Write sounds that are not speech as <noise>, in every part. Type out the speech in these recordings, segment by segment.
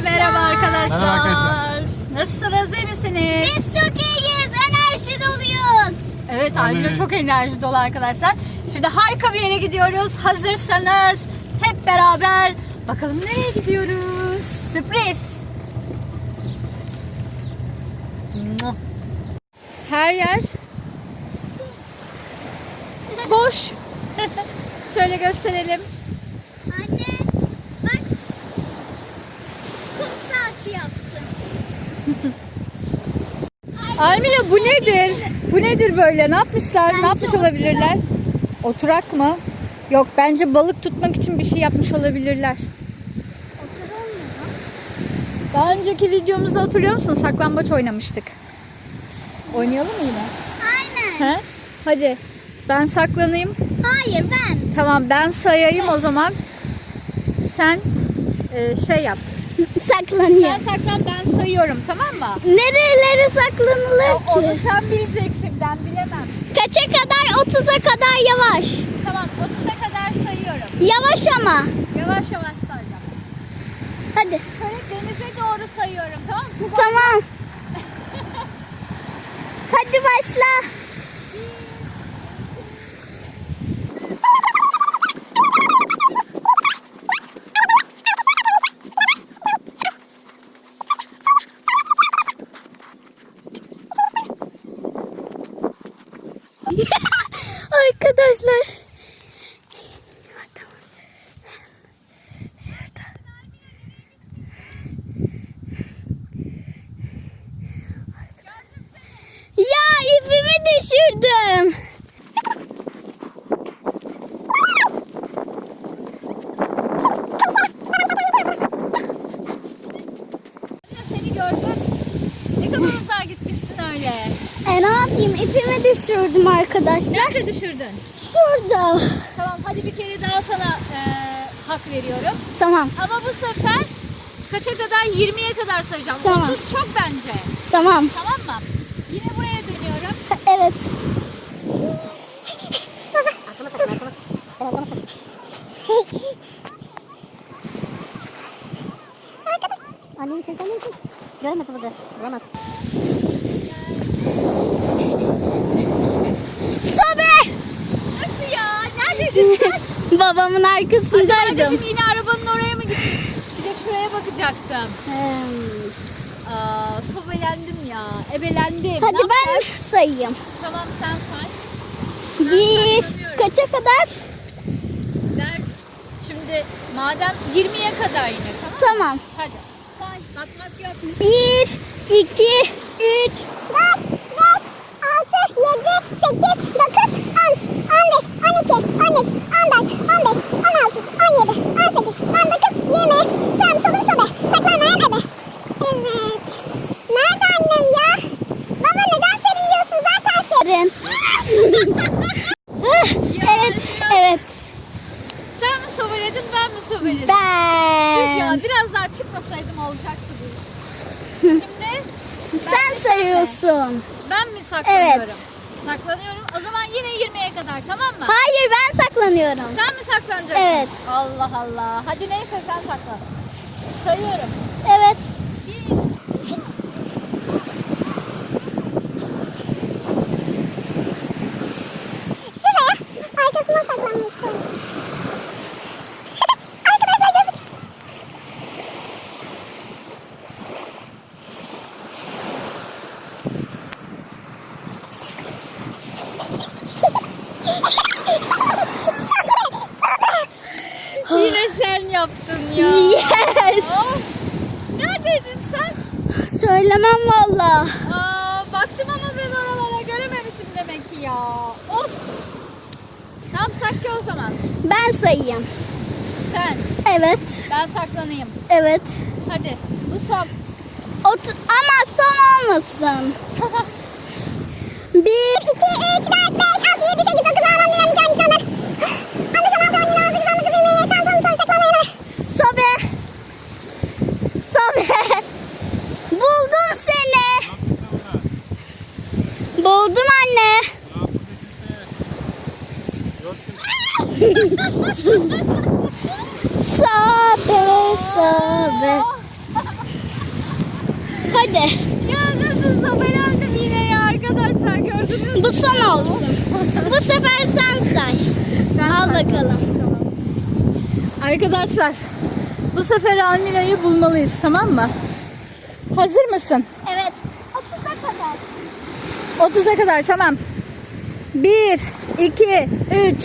merhaba arkadaşlar. Merhaba arkadaşlar. Nasılsınız, iyi misiniz? Biz çok iyiyiz. Enerji doluyuz. Evet, Almila çok enerji dolu arkadaşlar. Şimdi harika bir yere gidiyoruz. Hazırsanız hep beraber bakalım nereye gidiyoruz? Sürpriz. Her yer boş. <laughs> Şöyle gösterelim. Almila bu nedir? Bu nedir böyle? Ne yapmışlar? Bence ne yapmış olabilirler? Oturak mı? Yok bence balık tutmak için bir şey yapmış olabilirler. Daha önceki videomuzda hatırlıyor musun? Saklambaç oynamıştık. Oynayalım mı yine? Aynen. He? Hadi. Ben saklanayım. Hayır ben. Tamam ben sayayım o zaman. Sen e, şey yap. Sen Saklanıyor. saklan ben sayıyorum tamam mı? Nerelere saklanılır Onu ki? sen bileceksin ben bilemem. Kaça kadar? 30'a kadar yavaş. Tamam 30'a kadar sayıyorum. Yavaş ama. Yavaş yavaş sayacağım. Hadi. Böyle denize doğru sayıyorum tamam mı? Tamam. Hadi başla. <laughs> Arkadaşlar. Şurada. Ya ipimi düşürdüm. Seni gördüm. Ne kadar uzağa gitmişsin öyle. E ne yapayım ipimi düşürdüm arkadaşlar. Nerede düşürdün? Şurada. Tamam hadi bir kere daha sana e, hak veriyorum. Tamam Ama bu sefer kaça kadar? 20'ye kadar sayacağım. Tamam. 30 çok bence. tamam. Tamam mı? Yine buraya dönüyorum. Evet. Annenin sesini görmedi burada. Görmedi. <laughs> Babamın arkasındaydım. Acaba dedim yine arabanın oraya mı gittin? Bir de şuraya bakacaktım. Hmm. Aa, sobelendim ya. Ebelendim. Hadi ben sayayım. Tamam sen say. Ben Bir kaça kadar? Der, şimdi madem 20'ye kadar yine tamam Tamam. Hadi say. Bakmak yok. 1, 2, 3, 4, 5, 6, 7, 8, 9, sobeledin ben? Tüh ya biraz daha çıkmasaydım olacaktı bu. Şimdi Sen sayıyorsun. ben mi saklanıyorum? Evet. Saklanıyorum. O zaman yine 20'ye kadar tamam mı? Hayır ben saklanıyorum. Sen mi saklanacaksın? Evet. Allah Allah. Hadi neyse sen saklan. Sayıyorum. Evet. Bir. Şuraya arkasına saklanmışsın. Arkadaşlar gözük. Yine sen yaptın ya. Yes. Of. Neredeydin sen? Söylemem valla. Aa, baktım ama ben oralara görememişim demek ki ya. Of. Ne yapsak ki o zaman? Ben sayayım. Sen. Evet. Ben saklanayım. Evet. Hadi. Bu son. Ot ama son olmasın. <laughs> Bir, iki, üç, dört, beş, altı, yedi, sekiz, dokuz, on, on bir, on iki, on üç, on dört. On beş, on altı, on yedi, on sekiz, on dokuz, yirmi, yirmi bir, yirmi iki, yirmi üç, yirmi dört. Sobe. Sobe. Buldum seni. Buldum anne. Sobe, sobe. hadi. Ya nasıl sobelendim yine ya arkadaşlar gördünüz mü? Bu son olsun. Bu sefer sen say. Ben Al bakalım. Arkadaşlar bu sefer Almila'yı bulmalıyız tamam mı? Hazır mısın? Evet. 30'a kadar. 30'a kadar tamam. 1, 2, 3,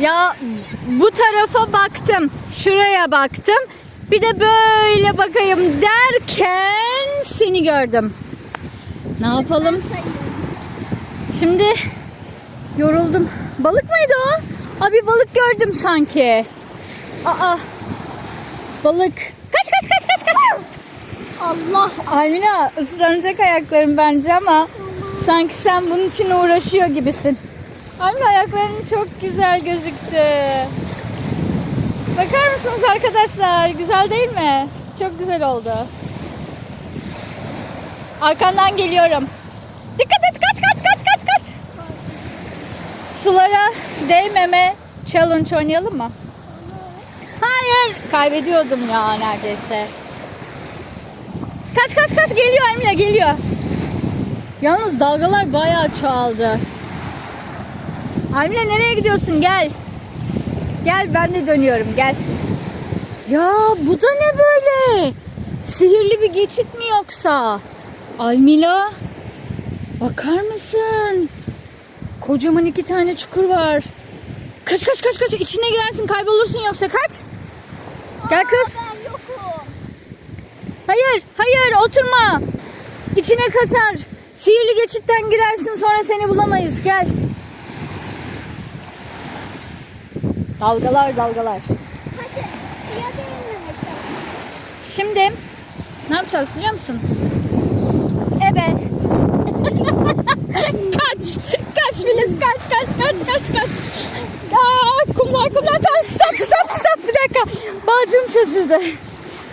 Ya bu tarafa baktım. Şuraya baktım. Bir de böyle bakayım derken seni gördüm. Ne yapalım? Şimdi yoruldum. Balık mıydı o? Abi balık gördüm sanki. Aa. Balık. Kaç kaç kaç kaç kaç. Allah. Almina ıslanacak ayaklarım bence ama sanki sen bunun için uğraşıyor gibisin. Almina ayakların çok güzel gözüktü. Bakar mısınız arkadaşlar? Güzel değil mi? Çok güzel oldu. Arkandan geliyorum. Dikkat et kaç kaç kaç kaç kaç. Sulara değmeme challenge oynayalım mı? Hayır. Kaybediyordum ya neredeyse. Kaç kaç kaç geliyor Emine geliyor. Yalnız dalgalar bayağı çoğaldı. Almile nereye gidiyorsun? Gel. Gel ben de dönüyorum gel. Ya bu da ne böyle? Sihirli bir geçit mi yoksa? Almila bakar mısın? Kocaman iki tane çukur var. Kaç kaç kaç kaç içine girersin kaybolursun yoksa kaç. Gel kız. Hayır, hayır oturma. İçine kaçar. Sihirli geçitten girersin sonra seni bulamayız. Gel. Dalgalar dalgalar. Hadi. Suya değinmemek lazım. Şimdi ne yapacağız biliyor musun? Evet. <laughs> kaç. Kaç Filiz kaç kaç kaç kaç kaç. Aa, kumlar kumlar. Tamam stop stop stop. Bir dakika. Bağcım çözüldü.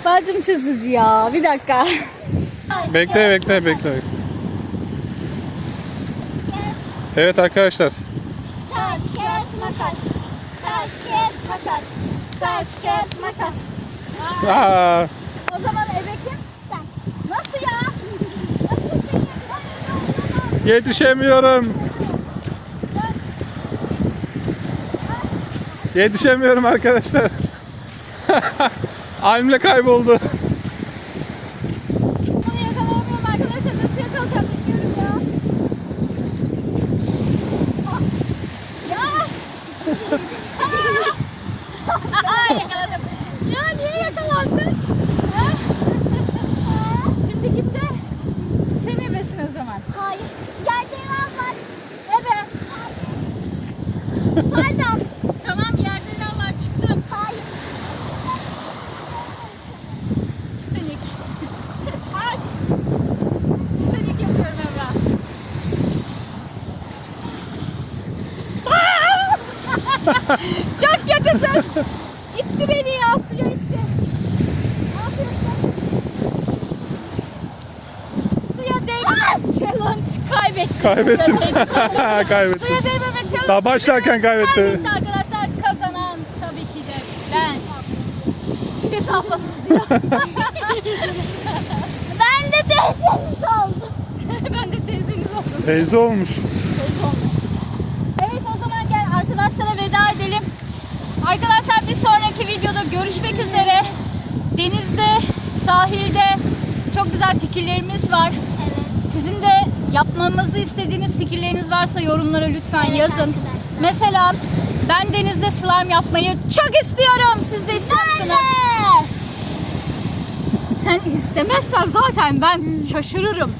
Bağcım çözüldü ya. Bir dakika. Bekle bekle bekle. Evet arkadaşlar. Taş, kağıt, makas. Taş, kağıt, makas. Taş, kağıt, makas. Aa, O zaman ebe kim? Sen. Nasıl ya? yetişemiyorum. Yetişemiyorum arkadaşlar. <laughs> Almile kayboldu. Bunu yakalayamıyorum arkadaşlar. Nasıl yakalayacağım bilmiyorum ya. Ah! Ya! Aa, yakaladım. Ya niye yakalandın? Ha? Şimdi kimde? Sen ebesin o zaman. Hayır. Yerde yılan var. Ebe. Pardon. Tamam yerde ne var çıktım. Hayır. Titanik. Aç. Titanik yapıyorum Emrah. <laughs> Çok kötüsün. İtti beni ya suya itti. Suya değmeme challenge kaybettim. Kaybettim. Suya değmeme- <laughs> Kaybettim. Suya değmeme challenge. Daha başlarken kaybetti. Kaybetti arkadaşlar. Kazanan tabii ki de ben. Filiz ablanız diyor. <laughs> Ben de teyzeniz oldum. ben de teyzeniz oldum. Teyze olmuş. Evet o zaman gel arkadaşlara veda edelim. Arkadaşlar bir sonraki videoda görüşmek üzere. Denizde, sahilde çok güzel fikirlerimiz var. Evet. Sizin de yapmamızı istediğiniz fikirleriniz varsa yorumlara lütfen Evet yazın. arkadaşlar. Mesela ben denizde slime yapmayı çok istiyorum. Siz de ister misiniz? Sen istemezsen zaten ben şaşırırım.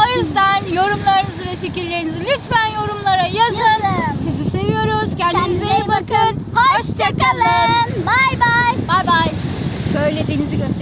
O yüzden yorumlarınızı ve fikirlerinizi lütfen yorumlara yazın. Yazın. Sizi seviyoruz. Kendinize Kendinize iyi iyi bakın. Hoşçakalın. Bye bye. Bay bay. Şöyle denizi göster.